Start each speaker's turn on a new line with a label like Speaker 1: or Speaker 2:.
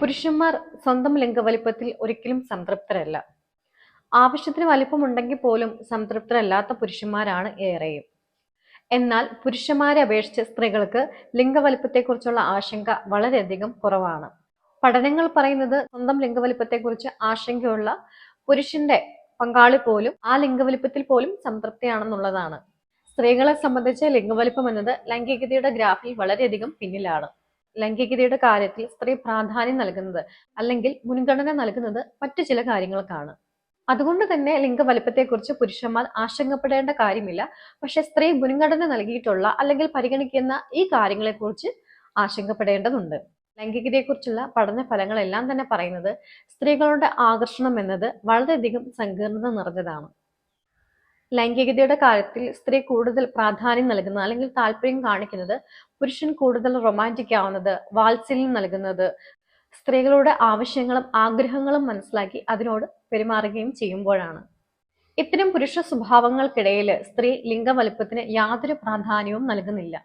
Speaker 1: പുരുഷന്മാർ സ്വന്തം ലിംഗവലിപ്പത്തിൽ ഒരിക്കലും സംതൃപ്തരല്ല. ആവശ്യത്തിന് വലിപ്പമുണ്ടെങ്കിൽ പോലും സംതൃപ്തരല്ലാത്ത പുരുഷന്മാരാണ് ഏറെയും. എന്നാൽ പുരുഷന്മാരെ അപേക്ഷിച്ച് സ്ത്രീകൾക്ക് ലിംഗവലിപ്പത്തെക്കുറിച്ചുള്ള ആശങ്ക വളരെയധികം കുറവാണ്. പഠനങ്ങൾ പറയുന്നത് സ്വന്തം ലിംഗവലിപ്പത്തെക്കുറിച്ച് ആശങ്കയുള്ള പുരുഷന്റെ പങ്കാളി പോലും ആ ലിംഗവലിപ്പത്തിൽ പോലും സംതൃപ്തിയാണെന്നുള്ളതാണ്. സ്ത്രീകളെ സംബന്ധിച്ച ലിംഗവലിപ്പം എന്നത് ലൈംഗികതയുടെ ഗ്രാഫിൽ വളരെയധികം പിന്നിലാണ്. ലൈംഗികതയുടെ കാര്യത്തിൽ സ്ത്രീ പ്രാധാന്യം നൽകുന്നത് അല്ലെങ്കിൽ മുൻഗണന നൽകുന്നത് മറ്റു ചില കാര്യങ്ങൾക്കാണ്. അതുകൊണ്ട് തന്നെ ലിംഗവലിപ്പത്തെക്കുറിച്ച് പുരുഷന്മാർ ആശങ്കപ്പെടേണ്ട കാര്യമില്ല. പക്ഷെ സ്ത്രീ മുൻഗണന നൽകിയിട്ടുള്ള അല്ലെങ്കിൽ പരിഗണിക്കുന്ന ഈ കാര്യങ്ങളെക്കുറിച്ച് ആശങ്കപ്പെടേണ്ടതുണ്ട്. ലൈംഗികതയെക്കുറിച്ചുള്ള പഠന ഫലങ്ങളെല്ലാം തന്നെ പറയുന്നത് സ്ത്രീകളുടെ ആകർഷണം എന്നത് വളരെയധികം സങ്കീർണത നിറഞ്ഞതാണ്. ലൈംഗികതയുടെ കാര്യത്തിൽ സ്ത്രീ കൂടുതൽ പ്രാധാന്യം നൽകുന്ന അല്ലെങ്കിൽ താല്പര്യം കാണിക്കുന്നത് പുരുഷൻ കൂടുതൽ റൊമാന്റിക് ആവുന്നത് വാത്സല്യം നൽകുന്നത് സ്ത്രീകളുടെ ആവശ്യങ്ങളും ആഗ്രഹങ്ങളും മനസ്സിലാക്കി അതിനോട് പെരുമാറുകയും ചെയ്യുമ്പോഴാണ്. ഇത്തരം പുരുഷ സ്വഭാവങ്ങൾക്കിടയിൽ സ്ത്രീ ലിംഗവലിപ്പത്തിന് യാതൊരു പ്രാധാന്യവും നൽകുന്നില്ല.